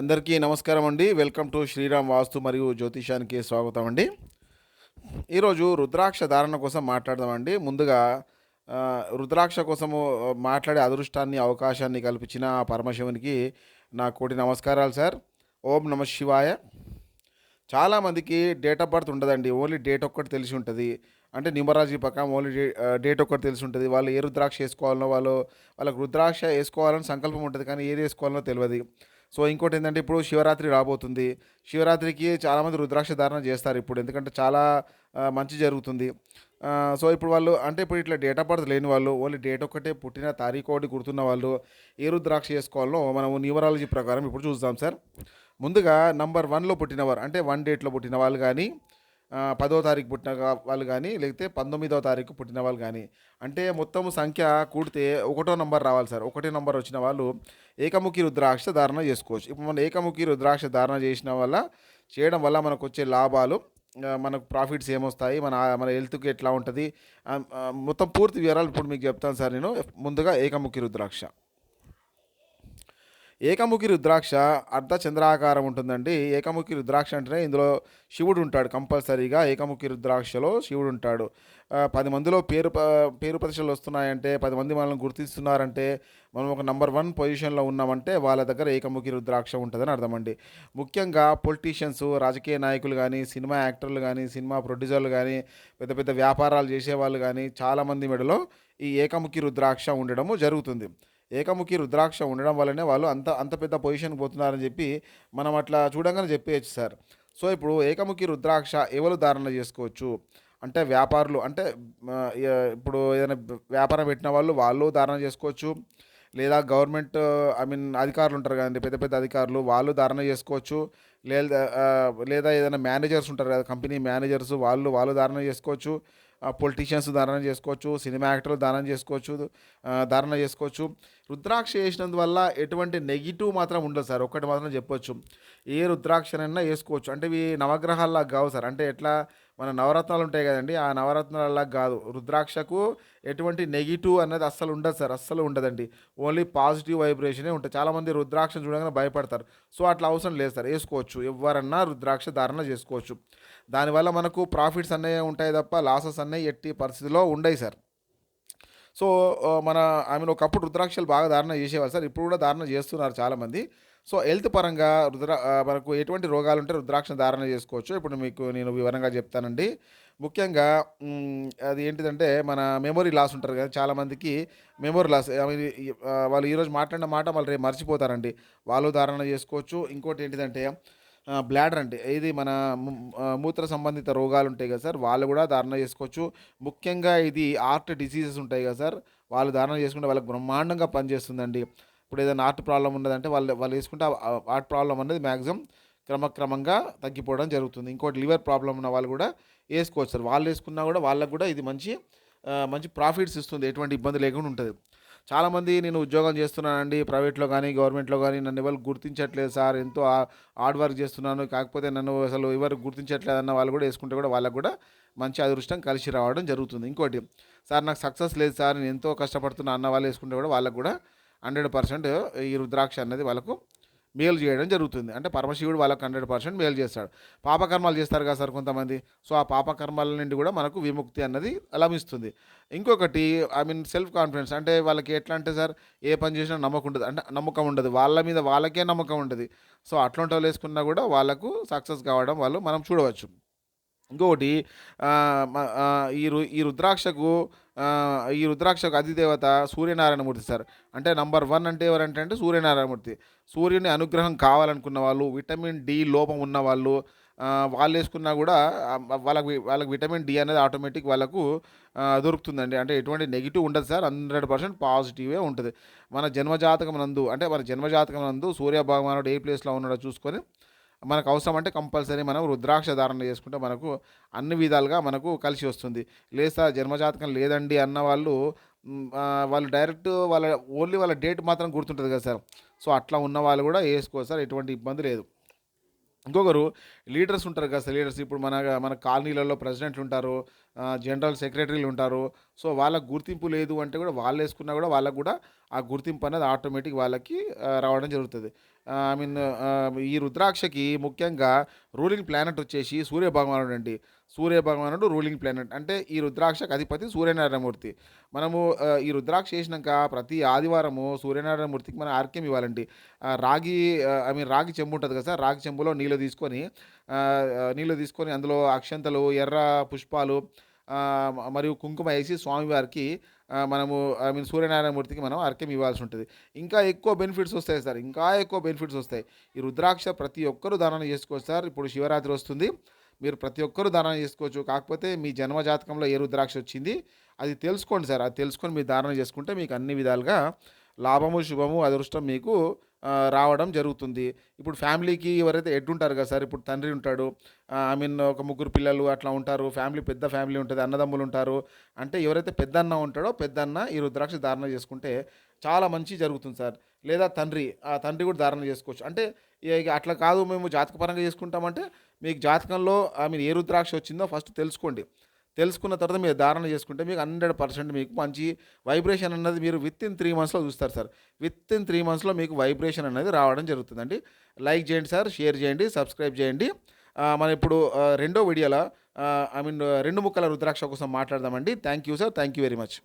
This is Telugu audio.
అందరికీ నమస్కారం అండి. వెల్కమ్ టు శ్రీరామ్ వాస్తు మరియు జ్యోతిషానికి స్వాగతం అండి. ఈరోజు రుద్రాక్ష ధారణ కోసం మాట్లాడదామండి ముందుగా రుద్రాక్ష కోసము మాట్లాడే అదృష్టాన్ని అవకాశాన్ని కల్పించిన పరమశివునికి నా కోటి నమస్కారాలు సార్. ఓం నమ శివాయ. చాలామందికి డేట్ ఆఫ్ బర్త్ ఉండదండి. ఓన్లీ డేట్ ఒక్కటి తెలిసి ఉంటుంది. అంటే న్యూమరాలజీ ప్రకారం ఓన్లీ డే డేట్ ఒక్కటి తెలిసి ఉంటుంది. వాళ్ళు ఏ రుద్రాక్ష వేసుకోవాలనో వాళ్ళు వాళ్ళకి రుద్రాక్ష వేసుకోవాలని సంకల్పం ఉంటుంది కానీ ఏది వేసుకోవాలనో తెలియదు. సో ఇంకోటి ఏంటంటే ఇప్పుడు శివరాత్రి రాబోతుంది. శివరాత్రికి చాలామంది రుద్రాక్ష ధారణ చేస్తారు ఇప్పుడు. ఎందుకంటే చాలా మంచి జరుగుతుంది. సో ఇప్పుడు వాళ్ళు అంటే ఇప్పుడు ఇట్లా డేట్ ఆఫ్ బర్త్ లేని వాళ్ళు ఓన్లీ డేట్ ఒక్కటే పుట్టిన తారీఖు ఒకటి గుర్తున్న వాళ్ళు ఏ రుద్రాక్ష చేసుకోవాలో మనం న్యూమరాలజీ ప్రకారం ఇప్పుడు చూద్దాం సార్. ముందుగా నంబర్ వన్లో పుట్టినవారు అంటే వన్ డేట్లో పుట్టిన వాళ్ళు కానీ పదో తారీఖు పుట్టిన వాళ్ళు కానీ లేకపోతే పంతొమ్మిదవ తారీఖు పుట్టిన వాళ్ళు కానీ అంటే మొత్తం సంఖ్య కూడితే ఒకటో నంబర్ రావాలి సార్. ఒకటో నంబర్ వచ్చిన వాళ్ళు ఏకముఖి రుద్రాక్ష ధారణ చేసుకోవచ్చు. ఇప్పుడు మనం ఏకముఖి రుద్రాక్ష ధారణ చేసిన వల్ల చేయడం వల్ల మనకు వచ్చే లాభాలు మనకు ప్రాఫిట్స్ ఏమొస్తాయి మన మన హెల్త్కి ఎట్లా ఉంటుంది మొత్తం పూర్తి వివరాలు ఇప్పుడు మీకు చెప్తాను సార్ నేను. ముందుగా ఏకముఖి రుద్రాక్ష. ఏకముఖి రుద్రాక్ష అర్ధ చంద్రాకారం ఉంటుందండి. ఏకముఖి రుద్రాక్ష అంటేనే ఇందులో శివుడు ఉంటాడు కంపల్సరీగా. ఏకముఖి రుద్రాక్షలో శివుడు ఉంటాడు. పది మందిలో పేరు పేరు ప్రతిష్టలు వస్తున్నాయంటే పది మంది మనల్ని గుర్తిస్తున్నారంటే మనం ఒక నంబర్ వన్ పొజిషన్లో ఉన్నామంటే వాళ్ళ దగ్గర ఏకముఖి రుద్రాక్ష ఉంటుందని అర్థమండి. ముఖ్యంగా పొలిటీషియన్స్ రాజకీయ నాయకులు కానీ సినిమా యాక్టర్లు కానీ సినిమా ప్రొడ్యూసర్లు కానీ పెద్ద పెద్ద వ్యాపారాలు చేసేవాళ్ళు కానీ చాలామంది మెడలో ఈ ఏకముఖి రుద్రాక్ష ఉండడము జరుగుతుంది. ఏకముఖి రుద్రాక్ష ఉండడం వల్లనే వాళ్ళు అంత అంత పెద్ద పొజిషన్కి పోతున్నారని చెప్పి మనం అట్లా చూడంగానే చెప్పేయచ్చు సార్. సో ఇప్పుడు ఏకముఖి రుద్రాక్ష ఎవరు ధారణ చేసుకోవచ్చు? అంటే వ్యాపారులు అంటే ఇప్పుడు ఏదైనా వ్యాపారం పెట్టిన వాళ్ళు వాళ్ళు ధారణ చేసుకోవచ్చు. లేదా గవర్నమెంట్ ఐ మీన్ అధికారులు ఉంటారు కదండి పెద్ద పెద్ద అధికారులు వాళ్ళు ధారణ చేసుకోవచ్చు. లేదా లేదా ఏదైనా మేనేజర్స్ ఉంటారు కదా కంపెనీ మేనేజర్స్ వాళ్ళు వాళ్ళు ధారణ చేసుకోవచ్చు. పొలిటీషియన్స్ ధారణ చేసుకోవచ్చు సినిమా యాక్టర్లు ధారణ చేసుకోవచ్చు ధారణ చేసుకోవచ్చు. రుద్రాక్ష వేసినందువల్ల ఎటువంటి నెగిటివ్ మాత్రం ఉండదు సార్. ఒక్కటి మాత్రం చెప్పొచ్చు. ఏ రుద్రాక్షనైనా వేసుకోవచ్చు. అంటే ఇవి నవగ్రహాల్లో కావు సార్. అంటే ఎట్లా మన నవరత్నాలు ఉంటాయి కదండి ఆ నవరత్నాలలా కాదు. రుద్రాక్షకు ఎటువంటి నెగిటివ్ అన్నది అస్సలు ఉండదు సార్ అస్సలు ఉండదండి. ఓన్లీ పాజిటివ్ వైబ్రేషనే ఉంటుంది చాలామంది రుద్రాక్షను చూడగానే భయపడతారు. సో అట్లా అవసరం లేదు సార్. వేసుకోవచ్చు. ఎవరన్నా రుద్రాక్ష ధారణ చేసుకోవచ్చు. దానివల్ల మనకు ప్రాఫిట్స్ అన్నవి ఉంటాయి తప్ప లాసెస్ అన్నీ ఎట్టి పరిస్థితిలో ఉండవు సార్. సో మన ఐ మీన్ ఒకప్పుడు రుద్రాక్షలు బాగా ధారణ చేసేవారు సార్. ఇప్పుడు కూడా ధారణ చేస్తున్నారు చాలామంది. సో హెల్త్ పరంగా రుద్ర మనకు ఎటువంటి రోగాలు ఉంటే రుద్రాక్ష ధారణ చేసుకోవచ్చు. ఇప్పుడు మీకు నేను వివరంగా చెప్తానండి. ముఖ్యంగా అది ఏంటిదంటే మన మెమొరీ లాస్ ఉంటారు కదా చాలామందికి మెమొరీ లాస్ వాళ్ళు ఈరోజు మాట్లాడిన మాట వాళ్ళు రేపు మర్చిపోతారండి. వాళ్ళు ధారణ చేసుకోవచ్చు. ఇంకోటి ఏంటిదంటే బ్లాడర్ అంటే ఇది మన మూత్ర సంబంధిత రోగాలు ఉంటాయి కదా సార్ వాళ్ళు కూడా ధారణ చేసుకోవచ్చు. ముఖ్యంగా ఇది ఆర్ట్ డిసీజెస్ ఉంటాయి కదా సార్ వాళ్ళు ధారణ చేసుకుంటే వాళ్ళకి బ్రహ్మాండంగా పనిచేస్తుందండి. ఇప్పుడు ఏదైనా ఆర్ట్ ప్రాబ్లం ఉన్నదంటే వాళ్ళు వాళ్ళు వేసుకుంటే ఆర్ట్ ప్రాబ్లం అనేది మ్యాక్సిమం క్రమక్రమంగా తగ్గిపోవడం జరుగుతుంది. ఇంకోటి లివర్ ప్రాబ్లం ఉన్న వాళ్ళు కూడా వేసుకోవచ్చు సార్. వాళ్ళు వేసుకున్నా కూడా వాళ్ళకు కూడా ఇది మంచి మంచి ప్రాఫిట్స్ ఇస్తుంది. ఎటువంటి ఇబ్బంది లేకుండా ఉంటుంది. చాలామంది నేను ఉద్యోగం చేస్తున్నానండి. ప్రైవేట్లో కానీ గవర్నమెంట్లో కానీ నన్ను ఎవరు గుర్తించట్లేదు సార్. ఎంతో హార్డ్ వర్క్ చేస్తున్నాను. కాకపోతే నన్ను అసలు ఎవరు గుర్తించట్లేదు అన్న వాళ్ళు కూడా వేసుకుంటే కూడా వాళ్ళకు కూడా మంచి అదృష్టం కలిసి రావడం జరుగుతుంది. ఇంకోటి సార్ నాకు సక్సెస్ లేదు సార్. నేను ఎంతో కష్టపడుతున్నా అన్న వాళ్ళు వేసుకుంటే కూడా వాళ్ళకు కూడా హండ్రెడ్ పర్సెంట్ ఈ రుద్రాక్ష అనేది వాళ్ళకు మేలు చేయడం జరుగుతుంది. అంటే పరమశివుడు వాళ్ళకు హండ్రెడ్ పర్సెంట్ మేలు చేస్తాడు. పాపకర్మాలు చేస్తారు కదా సార్ కొంతమంది. సో ఆ పాపకర్మాల నుండి కూడా మనకు విముక్తి అన్నది లభిస్తుంది. ఇంకొకటి ఐ మీన్ సెల్ఫ్ కాన్ఫిడెన్స్ అంటే వాళ్ళకి ఎట్లా అంటే సార్ ఏ పని చేసినా నమ్మకం ఉండదు. అంటే నమ్మకం ఉండదు. వాళ్ళ మీద వాళ్ళకే నమ్మకం ఉంటుంది సో అట్లాంటి వాళ్ళు వేసుకున్నా కూడా వాళ్ళకు సక్సెస్ కావడం వాళ్ళు మనం చూడవచ్చు. ఇంకొకటి ఈ రు ఈ రుద్రాక్షకు ఈ రుద్రాక్షకు అధిదేవత సూర్యనారాయణమూర్తి సార్. అంటే నంబర్ వన్ అంటే ఎవరంటే అంటే సూర్యనారాయణమూర్తి. సూర్యుని అనుగ్రహం కావాలనుకున్న వాళ్ళు విటమిన్ డి లోపం ఉన్న వాళ్ళు వాళ్ళు వేసుకున్నా కూడా వాళ్ళకి వాళ్ళకి విటమిన్ డి అనేది ఆటోమేటిక్ వాళ్ళకు దొరుకుతుందండి. అంటే ఎటువంటి నెగిటివ్ ఉండదు సార్. హండ్రెడ్ పర్సెంట్ పాజిటివే ఉంటుంది. మన జన్మజాతకం నందు అంటే మన జన్మజాతకం నందు సూర్య భగవానుడు ఏ ప్లేస్లో ఉన్నాడో చూసుకొని మనకు అవసరం అంటే కంపల్సరీ మనం రుద్రాక్ష ధారణ చేసుకుంటే మనకు అన్ని విధాలుగా మనకు కలిసి వస్తుంది. లేదా సార్ జన్మజాతకం లేదండి అన్న వాళ్ళు వాళ్ళు డైరెక్ట్ వాళ్ళ ఓన్లీ వాళ్ళ డేట్ మాత్రం గుర్తుంటుంది కదా సార్. సో అట్లా ఉన్న వాళ్ళు కూడా వేసుకోవచ్చు సార్ ఎటువంటి ఇబ్బంది లేదు. ఇంకొకరు లీడర్స్ ఉంటారు కదా లీడర్స్. ఇప్పుడు మన మన కాలనీలలో ప్రెసిడెంట్లు ఉంటారు జనరల్ సెక్రటరీలు ఉంటారు. సో వాళ్ళకు గుర్తింపు లేదు అంటే కూడా వాళ్ళు వేసుకున్నా కూడా వాళ్ళకు కూడా ఆ గుర్తింపు అనేది ఆటోమేటిక్ వాళ్ళకి రావడం జరుగుతుంది. ఐ మీన్ ఈ రుద్రాక్షకి ముఖ్యంగా రూలింగ్ ప్లానెట్ వచ్చేసి సూర్య భగవానుడు అండి సూర్య భగవానుడు రూలింగ్ ప్లానెట్. అంటే ఈ రుద్రాక్షకు అధిపతి సూర్యనారాయణమూర్తి. మనము ఈ రుద్రాక్ష చేసినాక ప్రతి ఆదివారము సూర్యనారాయణమూర్తికి మనం ఆర్క్యం ఇవ్వాలండి. రాగి ఐ మీన్ రాగి చెంబు ఉంటుంది కదా సార్ రాగి చెంబులో నీళ్ళు తీసుకొని నీళ్ళు తీసుకొని అందులో అక్షంతలు ఎర్ర పుష్పాలు మరియు కుంకుమ వేసి స్వామివారికి మనము ఐ మీన్ సూర్యనారాయణమూర్తికి మనం అర్క్యం ఇవ్వాల్సి ఉంటుంది. ఇంకా ఎక్కువ బెనిఫిట్స్ వస్తాయి సార్ ఇంకా ఎక్కువ బెనిఫిట్స్ వస్తాయి. ఈ రుద్రాక్ష ప్రతి ఒక్కరూ దానం చేసుకోవచ్చు సార్. ఇప్పుడు శివరాత్రి వస్తుంది. మీరు ప్రతి ఒక్కరూ దానం చేసుకోవచ్చు. కాకపోతే మీ జన్మజాతకంలో ఏ రుద్రాక్ష వచ్చింది అది తెలుసుకోండి సార్. అది తెలుసుకొని మీరు దానం చేసుకుంటే మీకు అన్ని విధాలుగా లాభము శుభము అదృష్టం మీకు రావడం జరుగుతుంది. ఇప్పుడు ఫ్యామిలీకి ఎవరైతే హెడ్ ఉంటారు కదా సార్ ఇప్పుడు తండ్రి ఉంటాడు ఐ మీన్ ఒక ముగ్గురు పిల్లలు అట్లా ఉంటారు ఫ్యామిలీ పెద్ద ఫ్యామిలీ ఉంటుంది అన్నదమ్ములు ఉంటారు. అంటే ఎవరైతే పెద్దన్న ఉంటాడో పెద్దన్న ఈ రుద్రాక్ష ధారణ చేసుకుంటే చాలా మంచి జరుగుతుంది సార్. లేదా తండ్రి ఆ తండ్రి కూడా ధారణ చేసుకోవచ్చు. అంటే ఇక అట్లా కాదు మేము జాతకపరంగా చేసుకుంటామంటే మీకు జాతకంలో ఐ మీన్ ఏ రుద్రాక్ష వచ్చిందో ఫస్ట్ తెలుసుకోండి. తెలుసుకున్న తర్వాత మీరు ధారణ చేసుకుంటే మీకు హండ్రెడ్ పర్సెంట్ మీకు మంచి వైబ్రేషన్ అన్నది మీరు విత్ ఇన్ త్రీ మంత్స్లో చూస్తారు సార్. విత్ ఇన్ త్రీ మంత్స్లో మీకు వైబ్రేషన్ అనేది రావడం జరుగుతుందండి. లైక్ చేయండి సార్ షేర్ చేయండి సబ్స్క్రైబ్ చేయండి. ఆ, మనం ఇప్పుడు రెండో వీడియోలో ఐ మీన్ రెండు ముక్కల రుద్రాక్ష కోసం మాట్లాడదామండి. Thank you sir thank you very much.